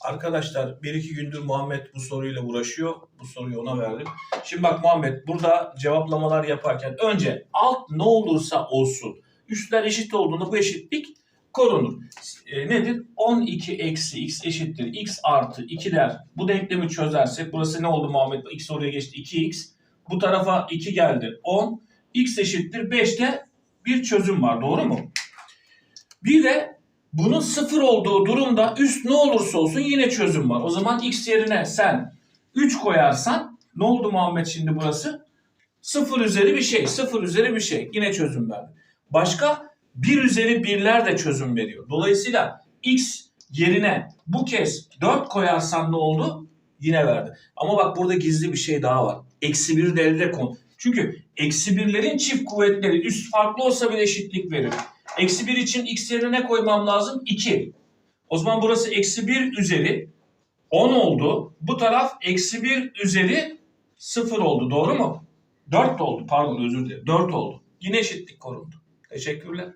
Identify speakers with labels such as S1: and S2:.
S1: Arkadaşlar bir iki gündür Muhammed bu soruyla uğraşıyor. Bu soruyu ona verdim. Şimdi bak Muhammed burada cevaplamalar yaparken önce alt ne olursa olsun üstler eşit olduğunda bu eşitlik korunur. E, nedir? 12 eksi x eşittir x artı 2 der. Bu denklemi çözersek burası ne oldu Muhammed? x oraya geçti 2x. Bu tarafa 2 geldi 10. x eşittir 5'te bir çözüm var doğru mu? Bir de bunun sıfır olduğu durumda üst ne olursa olsun yine çözüm var. O zaman x yerine sen 3 koyarsan ne oldu Muhammed şimdi burası? 0 üzeri bir şey, 0 üzeri bir şey. Yine çözüm verdi. Başka 1 üzeri birler de çözüm veriyor. Dolayısıyla x yerine bu kez 4 koyarsan ne oldu? Yine verdi. Ama bak burada gizli bir şey daha var. Eksi 1 de elde kon. Çünkü eksi birlerin çift kuvvetleri üst farklı olsa bile eşitlik verir. Eksi 1 için x yerine ne koymam lazım? 2. O zaman burası eksi 1 üzeri 10 oldu. Bu taraf eksi 1 üzeri 0 oldu. Doğru mu? 4 oldu. Pardon özür dilerim. 4 oldu. Yine eşitlik korundu. Teşekkürler.